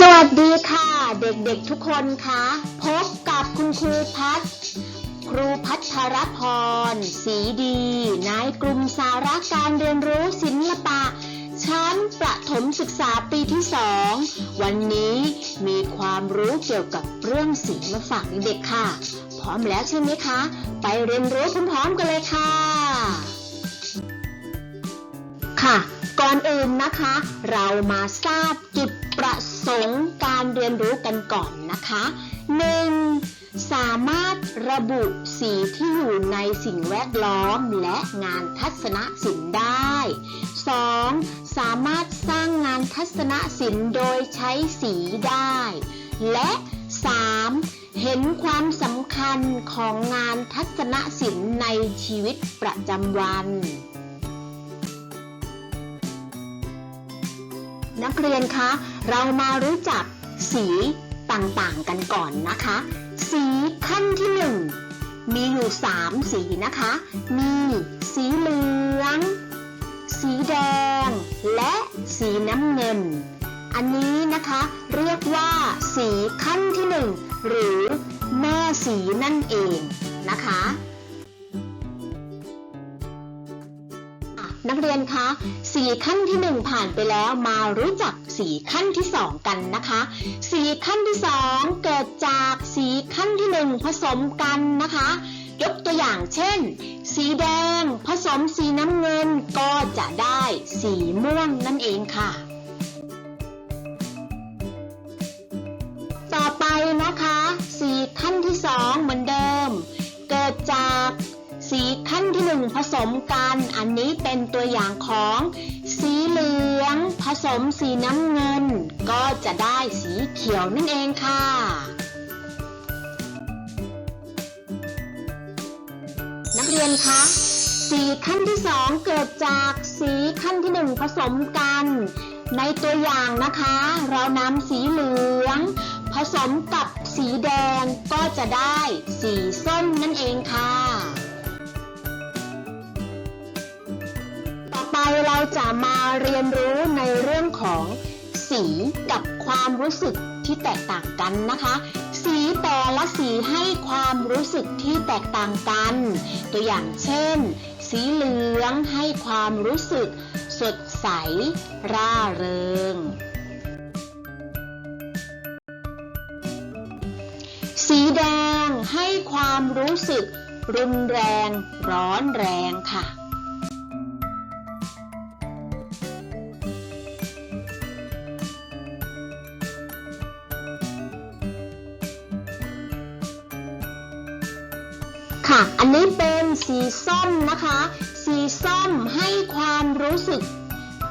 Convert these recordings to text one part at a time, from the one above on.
สวัสดีค่ะ เด็กๆทุกคนคะพบกับคุณครูพัฒครูพัทรพรสีดีนายกลุ่มสาระการเรียนรู้ศิลปะ ชั้นประถมศึกษาปีที่สองวันนี้มีความรู้เกี่ยวกับเรื่องสีมาฝากเด็กๆค่ะ พร้อมแล้วใช่ไหมคะ ไปเรียนรู้พร้อมๆกันเลยค่ะ ค่ะ ก่อนอื่นนะคะ เรามาทราบจุดประสงค์การเรียนรู้กันก่อนนะคะ 1. สามารถระบุสีที่อยู่ในสิ่งแวดล้อมและงานทัศนศิลป์ได้ 2. สามารถสร้างงานทัศนศิลป์โดยใช้สีได้ และ 3. เห็นความสำคัญของงานทัศนศิลป์ในชีวิตประจำวัน นักเรียนคะ เรามารู้จักสีต่างๆกันก่อนนะคะ สีขั้นที่หนึ่งมีอยู่ 3 สีนะคะ มีสีเหลือง สีแดง และสีน้ำเงิน อันนี้นะคะเรียกว่าสีขั้นที่หนึ่งหรือแม่สีนั่นเองนะคะ นักเรียนคะสีขั้นที่หนึ่งผ่านไปแล้วมารู้จักสีขั้นที่สองกันนะคะสีขั้นที่สองเกิดจากสีขั้นที่หนึ่งผสมกันนะคะ ยกตัวอย่างเช่น สีแดงผสมสีน้ำเงินก็จะได้สีม่วงนั่นเองค่ะ สีขั้นที่หนึ่งผสมกัน อันนี้เป็นตัวอย่างของ สีเหลือง ผสมสีน้ำเงิน ก็จะได้สีเขียวนั่นเองค่ะ นักเรียนคะสีขั้นที่สองเกิดจากสีขั้นที่หนึ่งผสมกัน ในตัวอย่างนะคะ เรานำสีเหลือง ผสมกับสีแดงก็จะได้สีส้ม จะมาเรียนรู้ในเรื่องของสีกับความรู้สึกที่แตกต่างกันนะคะ สีแต่ละสีให้ความรู้สึกที่แตกต่างกัน ตัวอย่างเช่น สีเหลืองให้ความรู้สึก สดใส ร่าเริง สีแดงให้ความรู้สึก รุนแรง ร้อนแรงค่ะ ค่ะ อันนี้เป็นสีส้มนะคะ สีส้มให้ความรู้สึก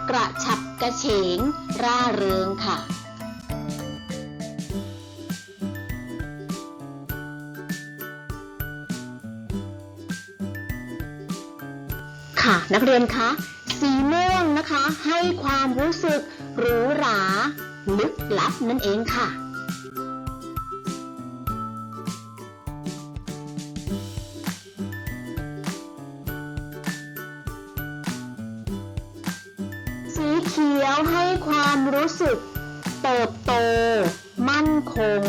กระฉับกระเฉง ร่าเริงค่ะ ค่ะนักเรียนคะ สีม่วงนะคะให้ความรู้สึกหรูหราลึกลับนั่นเองค่ะ เขียวให้ความรู้สึก เติบโต มั่นคง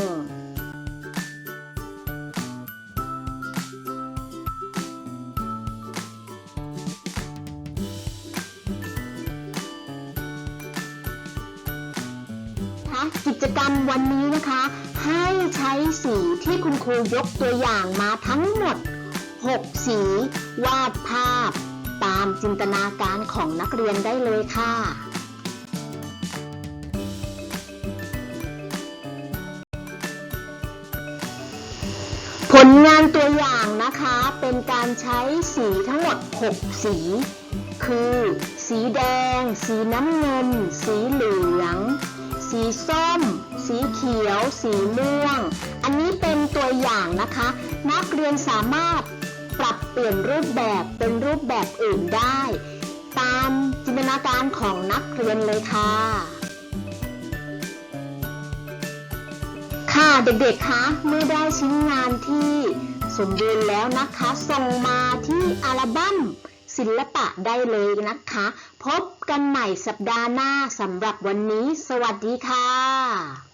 คะกิจกรรมวันนี้นะคะ ให้ใช้สีที่คุณครูยกตัวอย่างมาทั้งหมด 6 สี วาดภาพ ตามจินตนาการของนักเรียนได้เลยค่ะ ผลงานตัวอย่างนะคะเป็นการใช้สีทั้งหมด 6 สี คือ สีแดง สีน้ำเงิน สีเหลือง สีส้ม สีเขียว สีม่วง อันนี้เป็นตัวอย่างนะคะ นักเรียนสามารถปรับเปลี่ยนรูปแบบเป็นรูปแบบอื่นได้ ตามจินตนาการของนักเรียนเลยค่ะ เด็กๆ คะ เมื่อได้ชิ้นงานที่สมบูรณ์แล้วนะคะ ส่งมาที่อัลบั้มศิลปะได้เลยนะคะ พบกันใหม่สัปดาห์หน้าสำหรับวันนี้ สวัสดีค่ะ